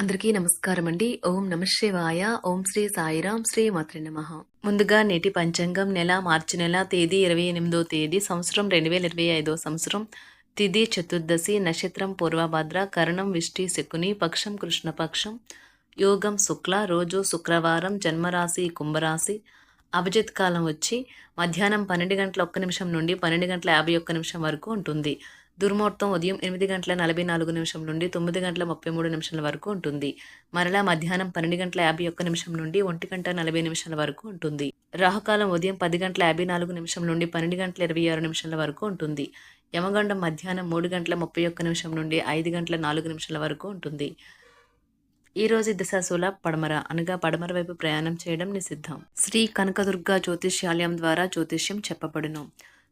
అందరికీ నమస్కారం అండి ఓం నమశివాయ ఓం శ్రీ సాయిరాం శ్రీ మాత్రి నమ. ముందుగా నేటి పంచాంగం నెల మార్చి నెల తేదీ ఇరవై ఎనిమిదో తేదీ సంవత్సరం రెండు వేల ఇరవై ఐదో సంవత్సరం. తిథి చతుర్దశి నక్షత్రం పూర్వభద్ర కరణం విష్టి శకుని పక్షం కృష్ణపక్షం యోగం శుక్ల రోజు శుక్రవారం జన్మరాశి కుంభరాశి. అభిజిత్ కాలం వచ్చి మధ్యాహ్నం పన్నెండు గంటల ఒక్క నిమిషం నుండి పన్నెండు గంటల యాభై ఒక్క నిమిషం వరకు ఉంటుంది. దుర్ముహూర్తం ఉదయం ఎనిమిది గంటల నలభై నాలుగు నిమిషం నుండి తొమ్మిది గంటల ముప్పై మూడు నిమిషాల వరకు ఉంటుంది. మరలా మధ్యాహ్నం పన్నెండు గంటల యాభై ఒక్క నిమిషం నుండి ఒంటి గంట నలభై నిమిషాల వరకు ఉంటుంది. రాహుకాలం ఉదయం పది గంటల యాభై నాలుగు నిమిషం నుండి పన్నెండు గంటల ఇరవై ఆరు నిమిషాల వరకు ఉంటుంది. యమగండం మధ్యాహ్నం మూడు గంటల ముప్పై ఒక్క నిమిషం నుండి ఐదు గంటల నాలుగు నిమిషాల వరకు ఉంటుంది. ఈరోజు దిశాశూల పడమర అనగా పడమర వైపు ప్రయాణం చేయడం నిషిద్ధం. శ్రీ కనకదుర్గ జ్యోతిష్యాలయం ద్వారా జ్యోతిష్యం చెప్పబడును.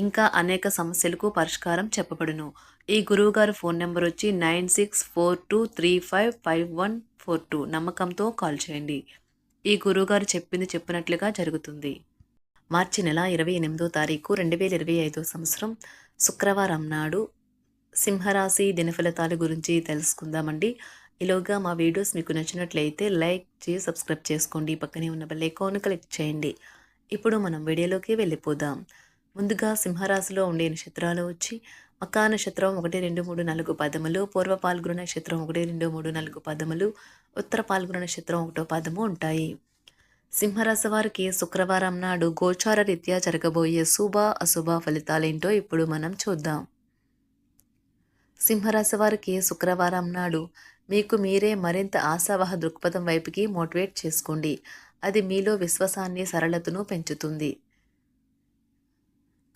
ఇంకా అనేక సమస్యలకు పరిష్కారం చెప్పబడును. ఈ గురువుగారు ఫోన్ నెంబర్ వచ్చి nine six four two three five five one four two నమ్మకంతో కాల్ చేయండి. ఈ గురువుగారు చెప్పింది చెప్పినట్లుగా జరుగుతుంది. మార్చి నెల ఇరవై ఎనిమిదో తారీఖు రెండు వేల ఇరవై ఐదో సంవత్సరం శుక్రవారం నాడు సింహరాశి దినఫలితాల గురించి తెలుసుకుందామండి. ఈలోగా మా వీడియోస్ మీకు నచ్చినట్లయితే లైక్ చేసి సబ్స్క్రైబ్ చేసుకోండి. పక్కనే ఉన్న బెల్ ఐకాన్ క్లిక్ చేయండి. ఇప్పుడు మనం వీడియోలోకి వెళ్ళిపోదాం. ముందుగా సింహరాశిలో ఉండే నక్షత్రాలు వచ్చి మకా నక్షత్రం ఒకటి రెండు మూడు నాలుగు పదములు పూర్వ పాల్గొన నక్షత్రం ఒకటి రెండు మూడు నాలుగు పదములు ఉత్తర పాల్గొన నక్షత్రం ఒకటో పదము ఉంటాయి. సింహరాశి వారికి శుక్రవారం నాడు గోచార రీత్యా జరగబోయే శుభ అశుభ ఫలితాలేంటో ఇప్పుడు మనం చూద్దాం. సింహరాశి వారికి శుక్రవారం నాడు మీకు మీరే మరింత ఆశావహ దృక్పథం వైపుకి మోటివేట్ చేసుకోండి. అది మీలో విశ్వాసాన్ని సరళతను పెంచుతుంది.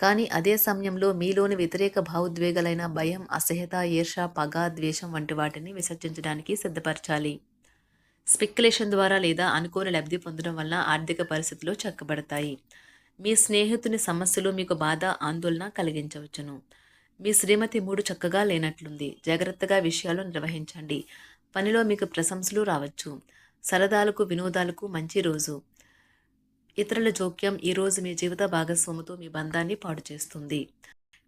కానీ అదే సమయంలో మీలోని వ్యతిరేక భావోద్వేగాలైన భయం అసహ్యత ఈర్ష పగ ద్వేషం వంటి వాటిని విసర్జించడానికి సిద్ధపరచాలి. స్పెక్యులేషన్ ద్వారా లేదా అనుకోని లబ్ధి పొందడం వల్ల ఆర్థిక పరిస్థితులు చక్కబడతాయి. మీ స్నేహితుని సమస్యలు మీకు బాధ ఆందోళన కలిగించవచ్చును. మీ శ్రీమతి మూడు చక్కగా లేనట్లుంది. జాగ్రత్తగా విషయాలు నిర్వహించండి. పనిలో మీకు ప్రశంసలు రావచ్చు. సరదాలకు వినోదాలకు మంచి రోజు. ఇతరుల జోక్యం ఈరోజు మీ జీవిత భాగస్వామితో మీ బంధాన్ని పాడు చేస్తుంది.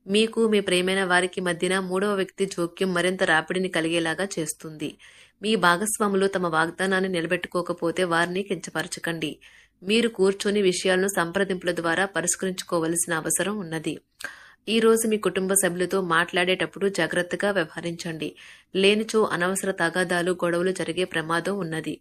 మీకు మీ ప్రేమైన వారికి మధ్యన మూడవ వ్యక్తి జోక్యం మరింత రాపిడిని కలిగేలాగా చేస్తుంది. మీ భాగస్వాములు తమ వాగ్దానాన్ని నిలబెట్టుకోకపోతే వారిని కించపరచకండి. మీరు కూర్చొని విషయాలను సంప్రదింపుల ద్వారా పరిష్కరించుకోవలసిన అవసరం ఉన్నది. ఈ రోజు మీ కుటుంబ సభ్యులతో మాట్లాడేటప్పుడు జాగ్రత్తగా వ్యవహరించండి. లేనిచో అనవసర తగాదాలు గొడవలు జరిగే ప్రమాదం ఉన్నది.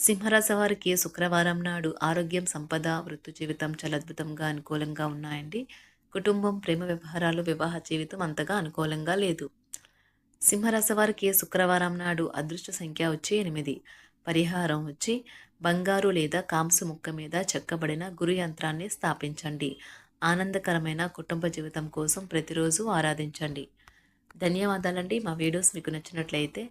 సింహరాశి వారికి శుక్రవారం నాడు ఆరోగ్యం సంపద వృత్తి జీవితం చాలా అద్భుతంగా అనుకూలంగా ఉన్నాయండి. కుటుంబం ప్రేమ వ్యవహారాలు వివాహ జీవితం అంతగా అనుకూలంగా లేదు. సింహరాశి వారికి శుక్రవారం నాడు అదృష్ట సంఖ్య వచ్చి ఎనిమిది. పరిహారం వచ్చి బంగారు లేదా కాంసు ముక్క మీద చెక్కబడిన గురు యంత్రాన్ని స్థాపించండి. ఆనందకరమైన కుటుంబ జీవితం కోసం ప్రతిరోజు ఆరాధించండి. ధన్యవాదాలండి. మా వీడియోస్ మీకు నచ్చినట్లయితే